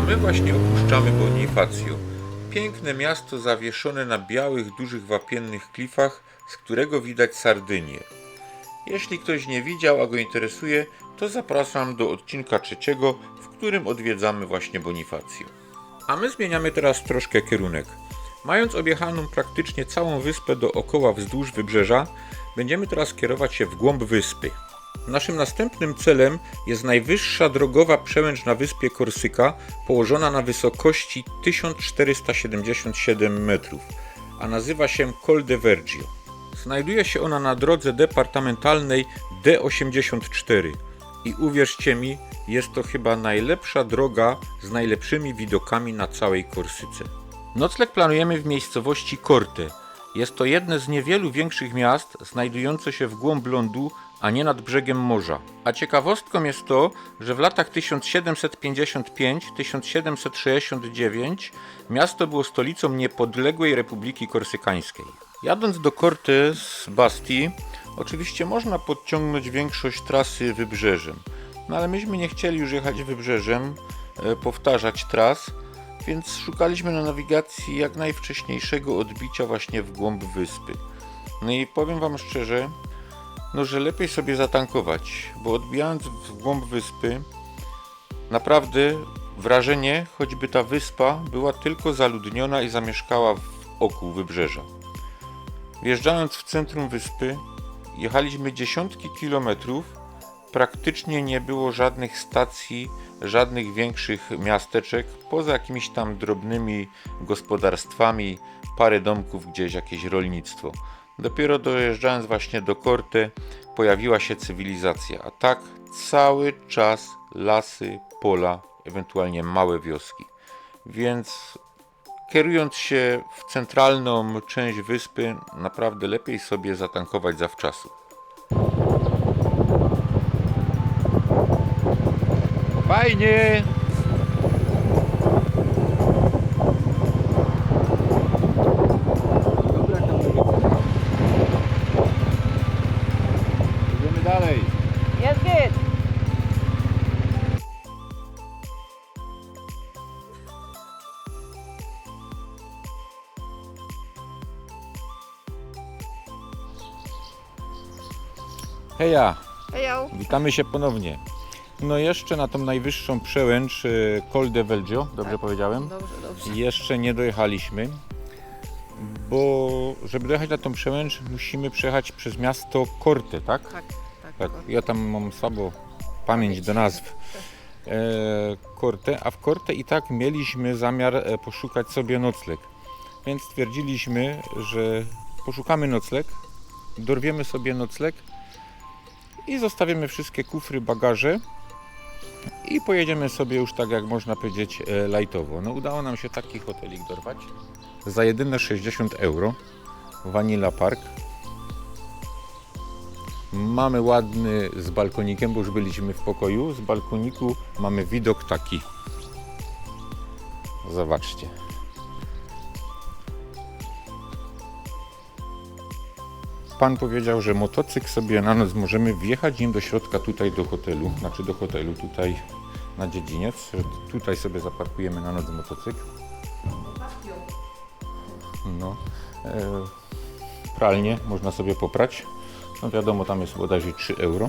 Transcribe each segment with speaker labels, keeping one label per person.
Speaker 1: A my właśnie opuszczamy Bonifacjo. Piękne miasto zawieszone na białych, dużych wapiennych klifach, z którego widać Sardynię. Jeśli ktoś nie widział, a go interesuje, to zapraszam do odcinka trzeciego, w którym odwiedzamy właśnie Bonifacjo. A my zmieniamy teraz troszkę kierunek. Mając objechaną praktycznie całą wyspę dookoła wzdłuż wybrzeża, będziemy teraz kierować się w głąb wyspy. Naszym następnym celem jest najwyższa drogowa przełęcz na wyspie Korsyka, położona na wysokości 1477 metrów, a nazywa się Col de Vergio. Znajduje się ona na drodze departamentalnej D84 i uwierzcie mi, jest to chyba najlepsza droga z najlepszymi widokami na całej Korsyce. Nocleg planujemy w miejscowości Korte. Jest to jedne z niewielu większych miast znajdujące się w głąb lądu, a nie nad brzegiem morza. A ciekawostką jest to, że w latach 1755-1769 miasto było stolicą niepodległej Republiki Korsykańskiej. Jadąc do Korte z Bastii, oczywiście można podciągnąć większość trasy wybrzeżem, no ale myśmy nie chcieli już jechać wybrzeżem, e, powtarzać tras, więc szukaliśmy na nawigacji jak najwcześniejszego odbicia właśnie w głąb wyspy. No i powiem Wam szczerze, no że lepiej sobie zatankować, bo odbijając w głąb wyspy, naprawdę wrażenie, choćby ta wyspa była tylko zaludniona i zamieszkała w oku wybrzeża. Wjeżdżając w centrum wyspy, jechaliśmy dziesiątki kilometrów, praktycznie nie było żadnych stacji, żadnych większych miasteczek, poza jakimiś tam drobnymi gospodarstwami, parę domków gdzieś, jakieś rolnictwo. Dopiero dojeżdżając właśnie do Korte pojawiła się cywilizacja, a tak cały czas lasy, pola, ewentualnie małe wioski. Więc kierując się w centralną część wyspy, naprawdę lepiej sobie zatankować zawczasu. Fajnie!
Speaker 2: Heja,
Speaker 3: Hejo.
Speaker 2: witamy się ponownie. No jeszcze na tą najwyższą przełęcz y, Col de Velgio, dobrze powiedziałem?
Speaker 3: Dobrze, dobrze.
Speaker 2: Jeszcze nie dojechaliśmy, bo żeby dojechać na tą przełęcz musimy przejechać przez miasto Korte, tak?
Speaker 3: Tak, tak.
Speaker 2: Tak,
Speaker 3: tak.
Speaker 2: ja tam mam słabo pamięć do nazw. E, Korte, a w Korte i tak mieliśmy zamiar e, poszukać sobie nocleg. Więc stwierdziliśmy, że poszukamy nocleg, dorwiemy sobie nocleg i zostawimy wszystkie kufry, bagaże i pojedziemy sobie już tak jak można powiedzieć e, lajtowo. No udało nam się taki hotelik dorwać za jedyne 60 euro. Vanilla Park. Mamy ładny z balkonikiem, bo już byliśmy w pokoju. Z balkoniku mamy widok taki. Zobaczcie. Pan powiedział, że motocykl sobie na noc możemy wjechać nim do środka tutaj do hotelu, znaczy do hotelu tutaj na dziedziniec. Tutaj sobie zaparkujemy na noc motocykl. No. E, pralnie można sobie poprać. No wiadomo, tam jest bodajże 3 euro.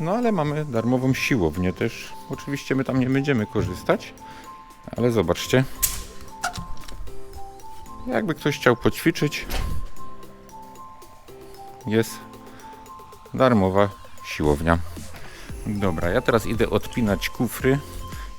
Speaker 2: No ale mamy darmową siłownię też. Oczywiście my tam nie będziemy korzystać, ale zobaczcie. Jakby ktoś chciał poćwiczyć, jest darmowa siłownia. Dobra, ja teraz idę odpinać kufry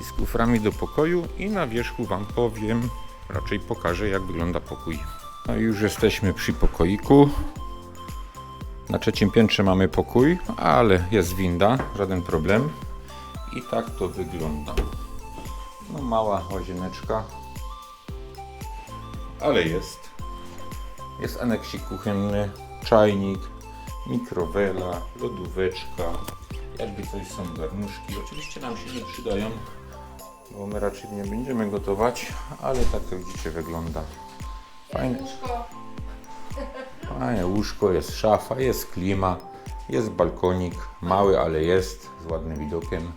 Speaker 2: i z kuframi do pokoju i na wierzchu Wam powiem, raczej pokażę jak wygląda pokój. No i już jesteśmy przy pokoiku. Na trzecim piętrze mamy pokój, ale jest winda, żaden problem. I tak to wygląda. No mała łazieneczka, ale jest. Jest aneksik kuchenny, czajnik, mikrowela, lodóweczka. Jakby coś są garnuszki. Oczywiście nam się nie przydają, bo my raczej nie będziemy gotować, ale tak to widzicie wygląda. Fajne. Fajne łóżko, jest szafa, jest klima, jest balkonik, mały, ale jest, z ładnym widokiem.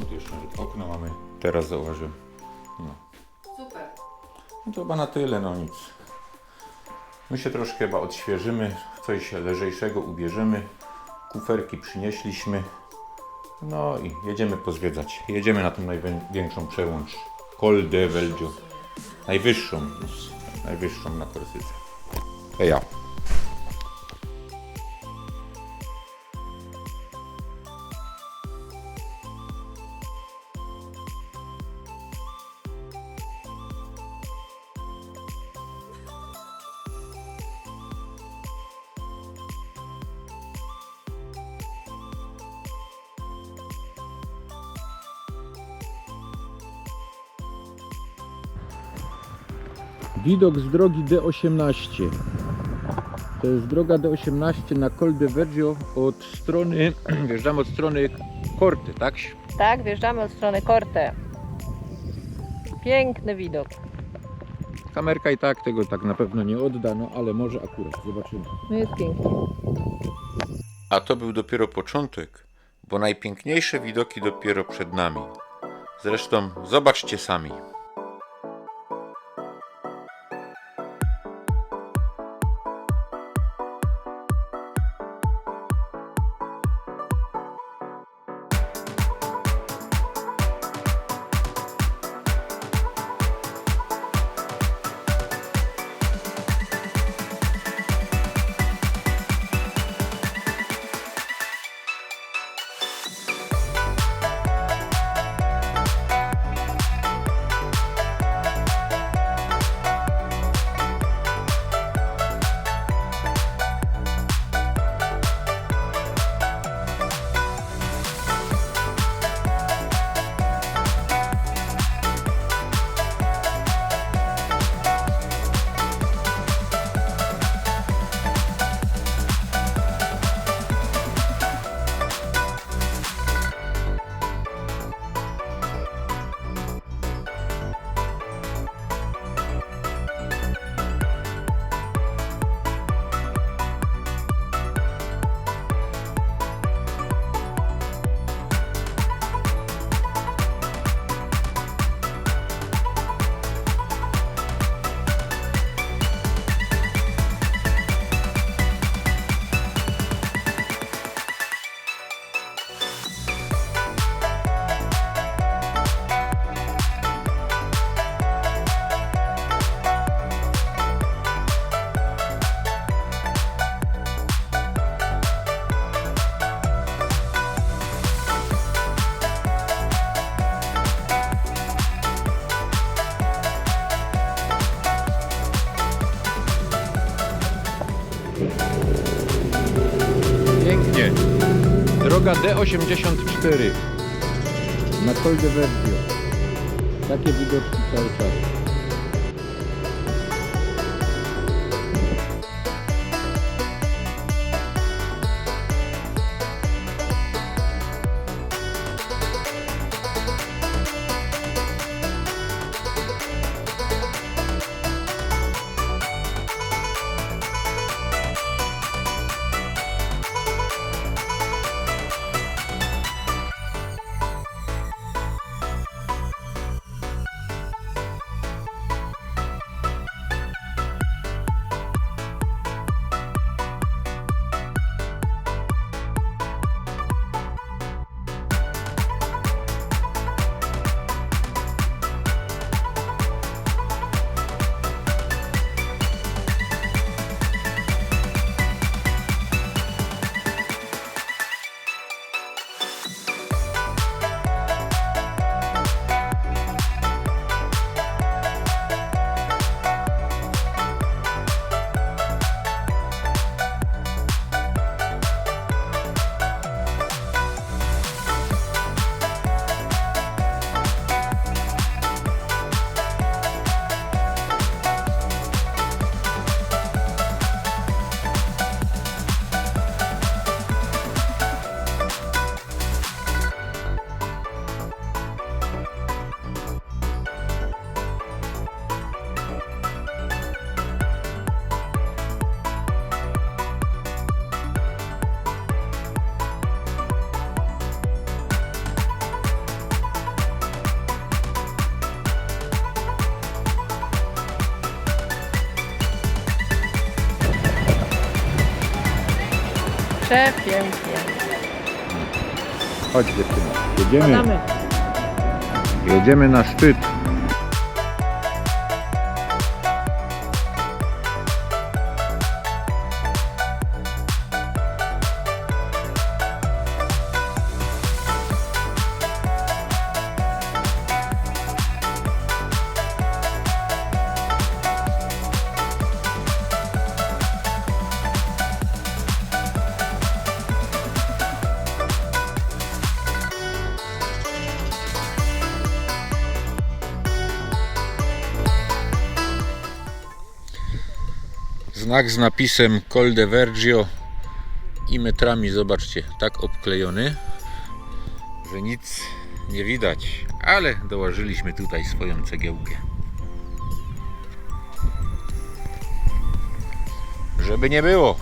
Speaker 2: O, tu jeszcze okno mamy
Speaker 4: teraz zauważyłem.
Speaker 2: Super.
Speaker 4: No to chyba na tyle, no nic. My się troszkę chyba odświeżymy, coś lżejszego ubierzemy. Kuferki przynieśliśmy. No i jedziemy pozwiedzać. Jedziemy na tą największą przełącz. Col de Velgio. Najwyższą. Najwyższą na Korsyce. Ja.
Speaker 1: Widok z drogi D18. To jest droga D18 na Col de Vergio od strony, wjeżdżamy od strony Korty, tak?
Speaker 2: Tak, wjeżdżamy od strony Korte. Piękny widok.
Speaker 1: Kamerka i tak tego tak na pewno nie odda, no ale może akurat, zobaczymy.
Speaker 2: No jest pięknie.
Speaker 1: A to był dopiero początek, bo najpiękniejsze widoki dopiero przed nami. Zresztą zobaczcie sami. Pięknie. Droga D84 na Col de Vergio. Takie widoczki cały czas.
Speaker 2: Przepięknie.
Speaker 1: Chodź dziewczyno. Jedziemy.
Speaker 2: Badamy.
Speaker 1: Jedziemy na szczyt. Znak z napisem Col de Vergio i metrami, zobaczcie, tak obklejony, że nic nie widać, ale dołożyliśmy tutaj swoją cegiełkę. Żeby nie było.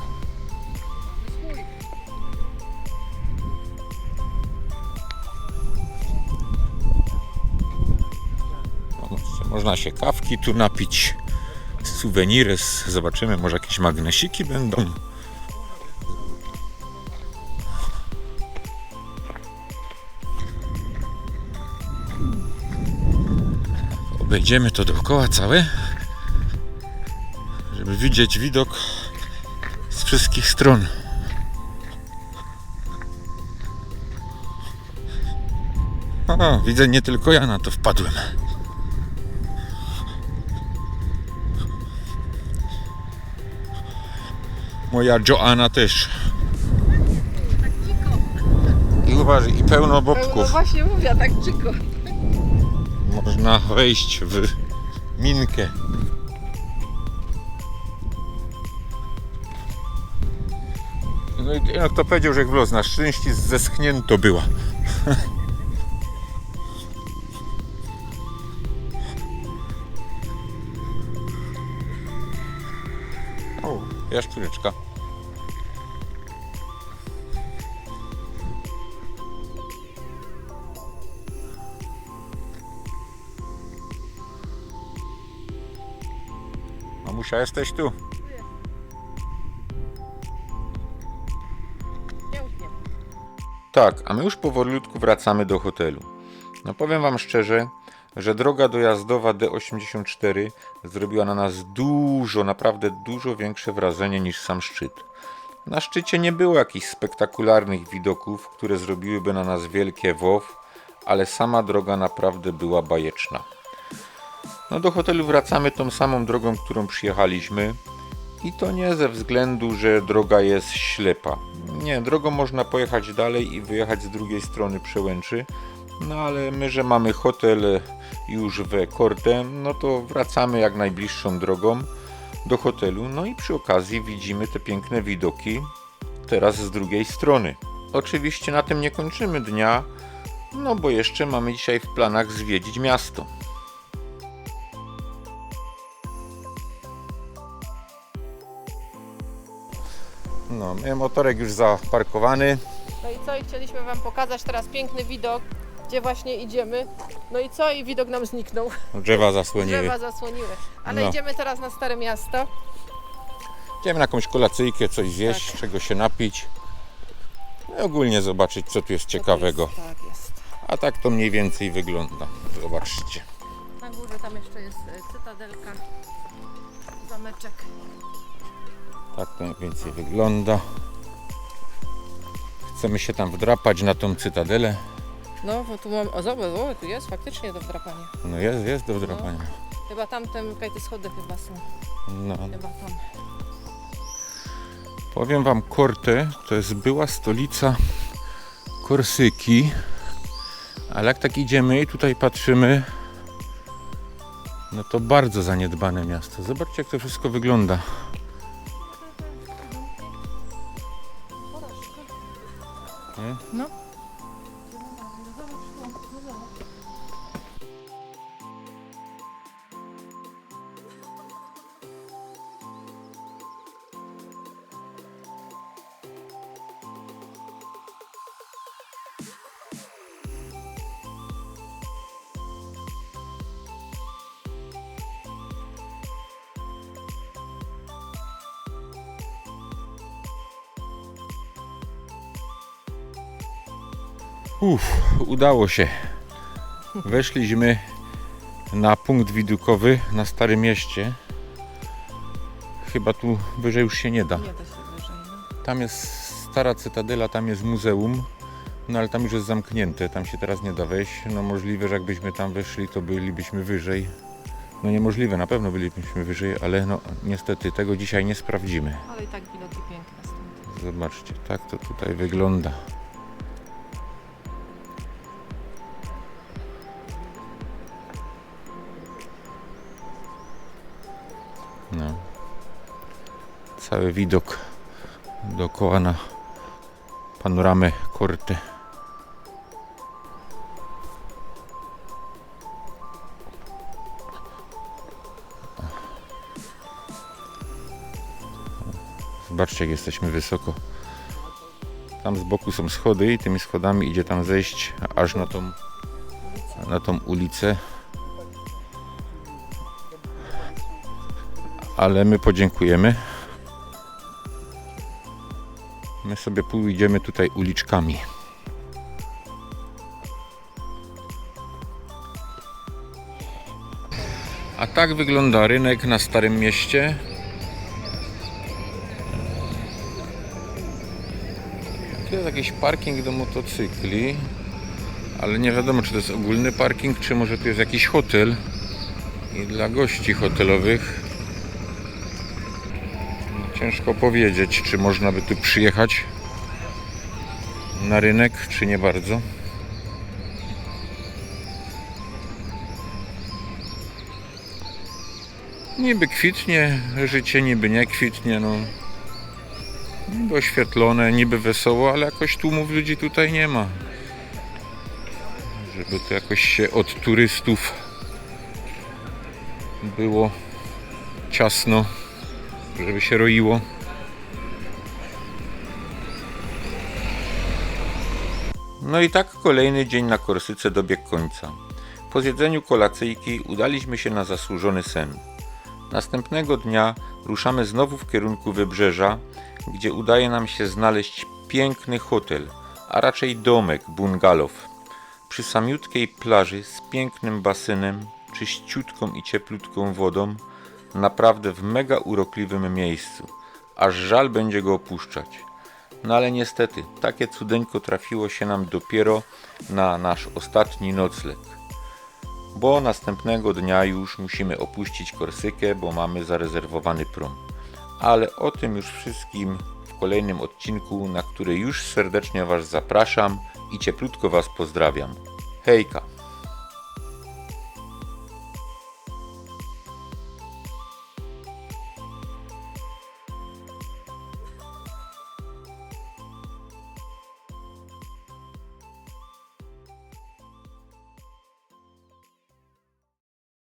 Speaker 1: Można się kawki tu napić suweniry, zobaczymy, może jakieś magnesiki będą. Obejdziemy to dookoła całe, żeby widzieć widok z wszystkich stron. O, widzę, nie tylko ja na to wpadłem. Moja Joanna też. I uważaj, i pełno
Speaker 2: No
Speaker 1: bobków.
Speaker 2: właśnie mówię, tak czyko.
Speaker 1: Można wejść w minkę. No i no, kto powiedział, że jak w los na szczęście zeschnięto była. jaszczureczka. Mamusia, jesteś tu?
Speaker 5: Tak, a my już powolutku wracamy do hotelu. No powiem Wam szczerze, że droga dojazdowa D84 zrobiła na nas dużo, naprawdę dużo większe wrażenie niż sam szczyt. Na szczycie nie było jakichś spektakularnych widoków, które zrobiłyby na nas wielkie wow, ale sama droga naprawdę była bajeczna. No do hotelu wracamy tą samą drogą, którą przyjechaliśmy. I to nie ze względu, że droga jest ślepa. Nie, drogą można pojechać dalej i wyjechać z drugiej strony przełęczy. No ale my, że mamy hotel już w Korte, no to wracamy jak najbliższą drogą do hotelu. No i przy okazji widzimy te piękne widoki teraz z drugiej strony. Oczywiście na tym nie kończymy dnia, no bo jeszcze mamy dzisiaj w planach zwiedzić miasto.
Speaker 1: No, motorek już zaparkowany.
Speaker 2: No i co? I chcieliśmy Wam pokazać teraz piękny widok, gdzie właśnie idziemy. No i co? I widok nam zniknął.
Speaker 1: Drzewa zasłoniły.
Speaker 2: Drzewa zasłoniły. Ale
Speaker 1: No.
Speaker 2: idziemy teraz na Stare Miasto.
Speaker 1: Idziemy na jakąś kolacyjkę, coś zjeść,
Speaker 2: Tak.
Speaker 1: czego się napić. No i ogólnie zobaczyć, co tu jest ciekawego.
Speaker 2: Jest? Tak jest.
Speaker 1: A tak to mniej więcej wygląda. Zobaczcie.
Speaker 2: Na górze tam jeszcze jest e, cytadelka, zameczek.
Speaker 1: Tak to mniej więcej wygląda. Chcemy się tam wdrapać na tą cytadelę.
Speaker 2: No, bo tu mam. O, zobacz, o, tu jest faktycznie do wdrapania.
Speaker 1: No jest, jest do wdrapania.
Speaker 2: Chyba tamten, tutaj te schody chyba są.
Speaker 1: No.
Speaker 2: Chyba tam.
Speaker 1: Powiem Wam, Korte to jest była stolica Korsyki. Ale jak tak idziemy i tutaj patrzymy, no to bardzo zaniedbane miasto. Zobaczcie, jak to wszystko wygląda. Uff, udało się. Weszliśmy na punkt widokowy na Starym Mieście. Chyba tu wyżej już się nie da.
Speaker 2: Nie da się wyżej. No.
Speaker 1: Tam jest stara cytadela, tam jest muzeum, no ale tam już jest zamknięte, tam się teraz nie da wejść. No możliwe, że jakbyśmy tam weszli, to bylibyśmy wyżej. No niemożliwe, na pewno bylibyśmy wyżej, ale no niestety tego dzisiaj nie sprawdzimy.
Speaker 2: Ale i tak widoki piękne stąd.
Speaker 1: Zobaczcie, tak to tutaj wygląda. Cały widok dookoła na panoramę korty. Zobaczcie, jak jesteśmy wysoko. Tam z boku są schody i tymi schodami idzie tam zejść aż na tą, na tą ulicę. Ale my podziękujemy. My sobie pójdziemy tutaj uliczkami. A tak wygląda rynek na Starym Mieście. Tu jest jakiś parking do motocykli, ale nie wiadomo czy to jest ogólny parking, czy może tu jest jakiś hotel i dla gości hotelowych. Ciężko powiedzieć, czy można by tu przyjechać na rynek, czy nie bardzo. Niby kwitnie życie, niby nie kwitnie, no niby oświetlone, niby wesoło, ale jakoś tłumów ludzi tutaj nie ma. Żeby to jakoś się od turystów było ciasno, żeby się roiło.
Speaker 5: No i tak kolejny dzień na Korsyce dobiegł końca. Po zjedzeniu kolacyjki udaliśmy się na zasłużony sen. Następnego dnia ruszamy znowu w kierunku wybrzeża, gdzie udaje nam się znaleźć piękny hotel, a raczej domek bungalow. Przy samiutkiej plaży z pięknym basenem, czyściutką i cieplutką wodą, naprawdę w mega urokliwym miejscu. Aż żal będzie go opuszczać. No ale niestety, takie cudeńko trafiło się nam dopiero na nasz ostatni nocleg. Bo następnego dnia już musimy opuścić Korsykę, bo mamy zarezerwowany prom. Ale o tym już wszystkim w kolejnym odcinku, na który już serdecznie Was zapraszam i cieplutko Was pozdrawiam. Hejka!